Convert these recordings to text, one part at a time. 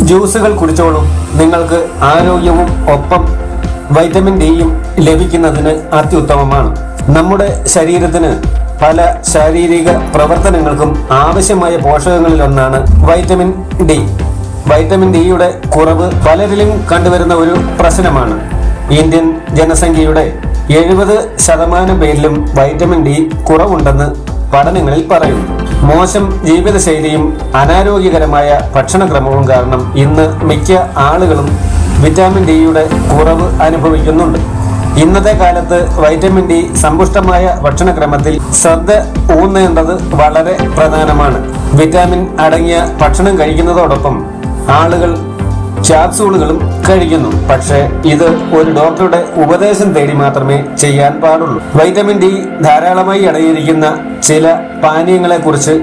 ജ്യൂസുകൾ കുടിച്ചോളൂ. നിങ്ങൾക്ക് ആരോഗ്യവും ഒപ്പം വൈറ്റമിൻ ഡിയും ലഭിക്കുന്നതിന് അത്യുത്തമമാണ്. നമ്മുടെ ശരീരത്തിന് പല ശാരീരിക പ്രവർത്തനങ്ങൾക്കും ആവശ്യമായ പോഷകങ്ങളിലൊന്നാണ് വൈറ്റമിൻ ഡി. വൈറ്റമിൻ ഡിയുടെ കുറവ് പലരിലും കണ്ടുവരുന്ന ഒരു പ്രശ്നമാണ്. ഇന്ത്യൻ ജനസംഖ്യയുടെ എഴുപത് ശതമാനം പേരിലും വൈറ്റമിൻ ഡി കുറവുണ്ടെന്ന് പഠനങ്ങളിൽ പറയുന്നു മോശം ജീവിതശൈലിയും അനാരോഗ്യകരമായ ഭക്ഷണക്രമവും കാരണം ഇന്ന് മിക്ക ആളുകളും വിറ്റാമിൻ ഡിയുടെ കുറവ് അനുഭവിക്കുന്നുണ്ട്. ഇന്നത്തെ കാലത്ത് വൈറ്റമിൻ ഡി സമ്പുഷ്ടമായ ഭക്ഷണക്രമത്തിൽ ശ്രദ്ധ ഊന്നേണ്ടത് വളരെ പ്രധാനമാണ്. വിറ്റാമിൻ അടങ്ങിയ ഭക്ഷണം കഴിക്കുന്നതോടൊപ്പം ആളുകൾ ക്യാപ്സൂളുകളും കഴിക്കുന്നു. പക്ഷേ ഇത് ഒരു ഡോക്ടറുടെ ഉപദേശം തേടി മാത്രമേ ചെയ്യാൻ പാടുള്ളൂ. വൈറ്റമിൻ ഡി ധാരാളമായി അടങ്ങിയിരിക്കുന്ന ചില പാനീയങ്ങളെ കുറിച്ച്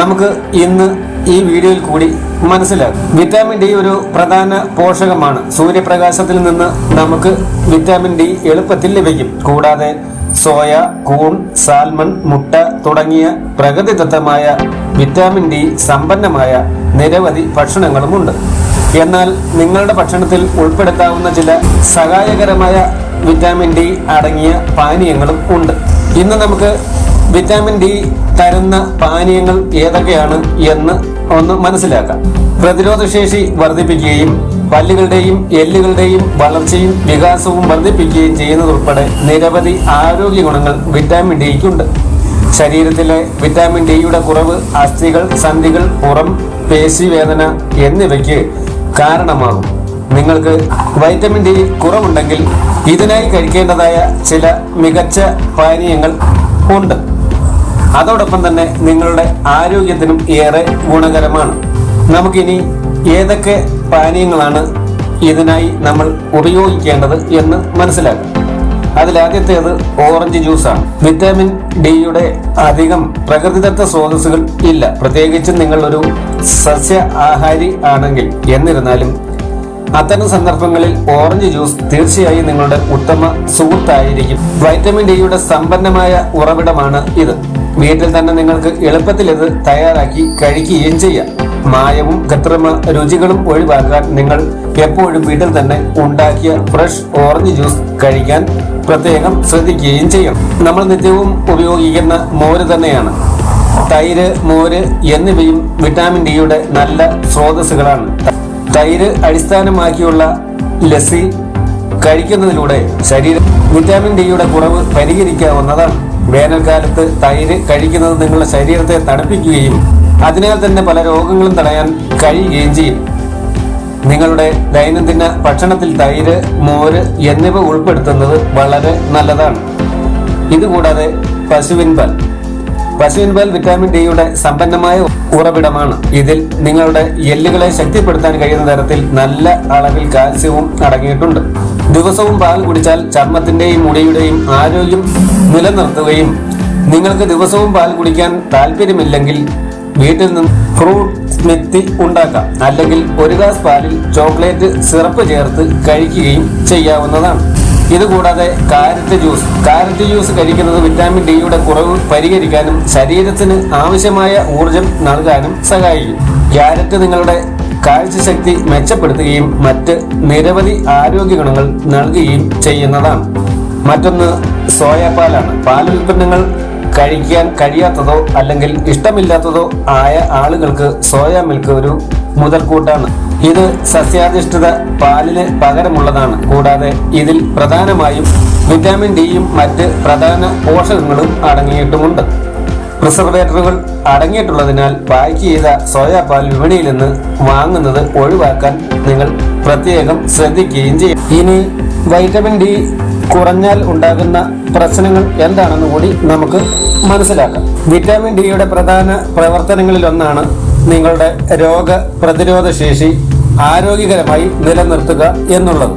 നമുക്ക് ഇന്ന് ഈ വീഡിയോയിൽ കൂടി മനസ്സിലാക്കും. വിറ്റാമിൻ ഡി ഒരു പ്രധാന പോഷകമാണ്. സൂര്യപ്രകാശത്തിൽ നിന്ന് നമുക്ക് വിറ്റാമിൻ ഡി എളുപ്പത്തിൽ ലഭിക്കും. കൂടാതെ സോയ കൂൺ സാൽമൺ മുട്ട തുടങ്ങിയ പ്രകൃതിദത്തമായ വിറ്റാമിൻ ഡി സമ്പന്നമായ നിരവധി ഭക്ഷണങ്ങളുമുണ്ട്. എന്നാൽ നിങ്ങളുടെ ഭക്ഷണത്തിൽ ഉൾപ്പെടുത്താവുന്ന ചില സഹായകരമായ വിറ്റാമിൻ ഡി അടങ്ങിയ പാനീയങ്ങളും ഉണ്ട്. ഇന്ന് നമുക്ക് വിറ്റാമിൻ ഡി തരുന്ന പാനീയങ്ങൾ ഏതൊക്കെയാണ് എന്ന് ഒന്ന് മനസ്സിലാക്കാം. പ്രതിരോധശേഷി വർദ്ധിപ്പിക്കുകയും പല്ലുകളുടെയും എല്ലുകളുടെയും വളർച്ചയും വികാസവും വർദ്ധിപ്പിക്കുകയും ചെയ്യുന്നതുൾപ്പെടെ നിരവധി ആരോഗ്യ ഗുണങ്ങൾ വിറ്റാമിൻ ഡിക്കുണ്ട് ശരീരത്തിലെ വിറ്റാമിൻ ഡിയുടെ കുറവ് അസ്ഥികൾ സന്ധികൾ പുറം പേശിവേദന എന്നിവയ്ക്ക് കാരണമാകും. നിങ്ങൾക്ക് വൈറ്റമിൻ ഡി കുറവുണ്ടെങ്കിൽ ഇതിനായി കഴിക്കേണ്ടതായ ചില മികച്ച പാനീയങ്ങൾ ഉണ്ട്. അതോടൊപ്പം തന്നെ നിങ്ങളുടെ ആരോഗ്യത്തിനും ഏറെ ഗുണകരമാണ്. നമുക്കിനി ഏതൊക്കെ പാനീയങ്ങളാണ് ഇതിനായി നമ്മൾ ഉപയോഗിക്കേണ്ടത് എന്ന് മനസ്സിലാക്കാം. അതിലാദ്യത്തേത് ഓറഞ്ച് ജ്യൂസാണ്. വിറ്റാമിൻ ഡിയുടെ അധികം പ്രകൃതിദത്ത സ്രോതസ്സുകൾ ഇല്ല. പ്രത്യേകിച്ചും നിങ്ങൾ ഒരു സസ്യ ആഹാരി ആണെങ്കിൽ. എന്നിരുന്നാലും അത്തരം സന്ദർഭങ്ങളിൽ ഓറഞ്ച് ജ്യൂസ് തീർച്ചയായും നിങ്ങളുടെ ഉത്തമ സുഹൃത്തായിരിക്കും. വൈറ്റമിൻ ഡിയുടെ സമ്പന്നമായ ഉറവിടമാണ് ഇത്. വീട്ടിൽ തന്നെ നിങ്ങൾക്ക് എളുപ്പത്തിൽ ഇത് തയ്യാറാക്കി കഴിക്കുകയും ചെയ്യാം. മായവും കൃത്രിമ രുചികളും ഒഴിവാക്കാൻ നിങ്ങൾ എപ്പോഴും വീട്ടിൽ തന്നെ ഉണ്ടാക്കിയ ഫ്രഷ് ഓറഞ്ച് ജ്യൂസ് കഴിക്കാൻ പ്രത്യേകം ശ്രദ്ധിക്കുകയും ചെയ്യണം. നമ്മൾ നിത്യവും ഉപയോഗിക്കുന്ന മോര് തന്നെയാണ്. തൈര് മോര് എന്നിവയും വിറ്റാമിൻ ഡിയുടെ നല്ല സ്രോതസ്സുകളാണ്. തൈര് അടിസ്ഥാനമാക്കിയുള്ള ലസ്സി കഴിക്കുന്നതിലൂടെ ശരീരം വിറ്റാമിൻ ഡിയുടെ കുറവ് പരിഹരിക്കാവുന്നതാണ്. വേനൽക്കാലത്ത് തൈര് കഴിക്കുന്നത് നിങ്ങളുടെ ശരീരത്തെ തണുപ്പിക്കുകയും അതിനാൽ തന്നെ പല രോഗങ്ങളും തടയാൻ കഴിയുകയും ചെയ്യും. നിങ്ങളുടെ ദൈനംദിന ഭക്ഷണത്തിൽ തൈര് മോര് എന്നിവ ഉൾപ്പെടുത്തുന്നത് വളരെ നല്ലതാണ്. ഇതുകൂടാതെ പശുവിൻ പാൽ. പശുവിൻ പാൽ വിറ്റാമിൻ ഡിയുടെ സമ്പന്നമായ ഉറവിടമാണ്. ഇതിൽ നിങ്ങളുടെ എല്ലുകളെ ശക്തിപ്പെടുത്താൻ കഴിയുന്ന തരത്തിൽ നല്ല അളവിൽ കാൽസ്യവും അടങ്ങിയിട്ടുണ്ട്. ദിവസവും പാൽ കുടിച്ചാൽ ചർമ്മത്തിന്റെയും മുടിയുടെയും ആരോഗ്യം നിലനിർത്തുകയും നിങ്ങൾക്ക് ദിവസവും പാൽ കുടിക്കാൻ താല്പര്യമില്ലെങ്കിൽ വീട്ടിൽ നിന്ന് ഫ്രൂട്ട് സ്മിത്തി ഉണ്ടാക്കാം. അല്ലെങ്കിൽ ഒരു ഗ്ലാസ് പാലിൽ ചോക്ലേറ്റ് സിറപ്പ് ചേർത്ത് കഴിക്കുകയും ചെയ്യാവുന്നതാണ്. ഇതുകൂടാതെ കാരറ്റ് ജ്യൂസ്. കാരറ്റ് ജ്യൂസ് കഴിക്കുന്നത് വിറ്റാമിൻ ഡിയുടെ കുറവ് പരിഹരിക്കാനും ശരീരത്തിന് ആവശ്യമായ ഊർജം നൽകാനും സഹായിക്കും. ക്യാരറ്റ് നിങ്ങളുടെ കാഴ്ചശക്തി മെച്ചപ്പെടുത്തുകയും മറ്റ് നിരവധി ആരോഗ്യ ഗുണങ്ങൾ നൽകുകയും ചെയ്യുന്നതാണ്. മറ്റൊന്ന് സോയാപാലാണ് പാൽ ഉൽപ്പന്നങ്ങൾ കഴിക്കാൻ കഴിയാത്തതോ അല്ലെങ്കിൽ ഇഷ്ടമില്ലാത്തതോ ആയ ആളുകൾക്ക് സോയാ മിൽക്ക് ഒരു മുതൽക്കൂട്ടാണ്. ഇത് സസ്യാധിഷ്ഠിത പാലിന് പകരമുള്ളതാണ്. കൂടാതെ ഇതിൽ പ്രധാനമായും വിറ്റാമിൻ ഡിയും മറ്റ് പ്രധാന പോഷകങ്ങളും അടങ്ങിയിട്ടുമുണ്ട്. പ്രിസർവേറ്ററുകൾ അടങ്ങിയിട്ടുള്ളതിനാൽ പാക്ക് ചെയ്ത സോയാ പാൽ വിപണിയിൽ നിന്ന് വാങ്ങുന്നത് ഒഴിവാക്കാൻ നിങ്ങൾ പ്രത്യേകം ശ്രദ്ധിക്കുകയും ചെയ്യും ഇനി വൈറ്റമിൻ ഡി കുറഞ്ഞാൽ ഉണ്ടാകുന്ന പ്രശ്നങ്ങൾ എന്താണെന്ന് കൂടി നമുക്ക് മനസ്സിലാക്കാം. വിറ്റാമിൻ ഡിയുടെ പ്രധാന പ്രവർത്തനങ്ങളിലൊന്നാണ് നിങ്ങളുടെ രോഗ പ്രതിരോധ ശേഷി ആരോഗ്യകരമായി നിലനിർത്തുക എന്നുള്ളത്.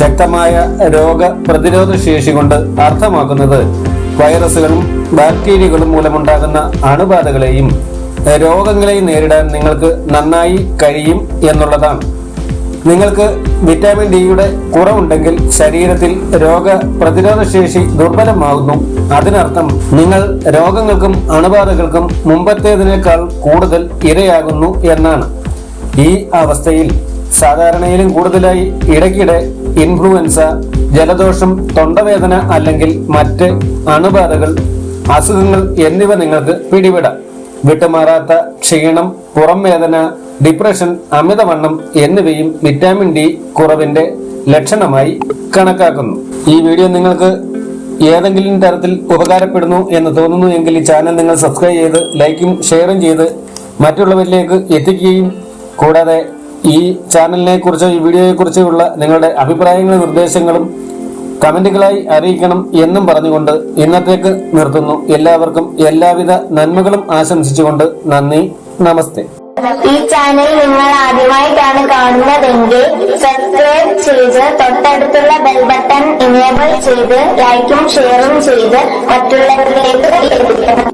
ശക്തമായ രോഗ പ്രതിരോധ ശേഷി കൊണ്ട് അർത്ഥമാക്കുന്നത് വൈറസുകളും ബാക്ടീരിയകളും മൂലമുണ്ടാകുന്ന അണുബാധകളെയും രോഗങ്ങളെയും നേരിടാൻ നിങ്ങൾക്ക് നന്നായി കഴിയും എന്നുള്ളതാണ്. നിങ്ങൾക്ക് വിറ്റാമിൻ ഡിയുടെ കുറവുണ്ടെങ്കിൽ ശരീരത്തിൽ രോഗ പ്രതിരോധ ശേഷി ദുർബലമാകുന്നു. അതിനർത്ഥം നിങ്ങൾ രോഗങ്ങൾക്കും അണുബാധകൾക്കും മുമ്പത്തേതിനേക്കാൾ കൂടുതൽ ഇരയാകുന്നു എന്നാണ്. ഈ അവസ്ഥയിൽ സാധാരണയിലും കൂടുതലായി ഇടയ്ക്കിടെ ഇൻഫ്ലുവൻസ ജലദോഷം തൊണ്ടവേദന അല്ലെങ്കിൽ മറ്റ് അണുബാധകൾ അസുഖങ്ങൾ എന്നിവ നിങ്ങൾക്ക് പിടിപെടാം. വിട്ടുമാറാത്ത ക്ഷീണം പുറം വേദന ഡിപ്രഷൻ അമിതവണ്ണം എന്നിവയും വിറ്റാമിൻ ഡി കുറവിന്റെ ലക്ഷണമായി കണക്കാക്കുന്നു. ഈ വീഡിയോ നിങ്ങൾക്ക് ഏതെങ്കിലും തരത്തിൽ ഉപകാരപ്പെടുന്നു എന്ന് തോന്നുന്നു എങ്കിൽ ഈ ചാനൽ നിങ്ങൾ സബ്സ്ക്രൈബ് ചെയ്ത് ലൈക്കും ഷെയറും ചെയ്ത് മറ്റുള്ളവരിലേക്ക് എത്തിക്കുകയും കൂടാതെ ഈ ചാനലിനെ കുറിച്ചോ ഈ വീഡിയോയെ കുറിച്ചുള്ള നിങ്ങളുടെ അഭിപ്രായങ്ങളും നിർദ്ദേശങ്ങളും കമന്റുകളായി അറിയിക്കണം എന്നും പറഞ്ഞുകൊണ്ട് ഇന്നത്തേക്ക് നിർത്തുന്നു. എല്ലാവർക്കും എല്ലാവിധ നന്മകളും ആശംസിച്ചുകൊണ്ട് നന്ദി നമസ്തേ. ഈ ചാനൽ നിങ്ങൾ ആദ്യമായിട്ടാണ് കാണുന്നതെങ്കിൽ സബ്സ്ക്രൈബ് ചെയ്ത് തൊട്ടടുത്തുള്ള ബെൽ ബട്ടൺ ഇനേബിൾ ചെയ്ത് ലൈക്കും ഷെയറും ചെയ്ത് മറ്റുള്ളവരിലേക്ക് എത്തിക്കണം.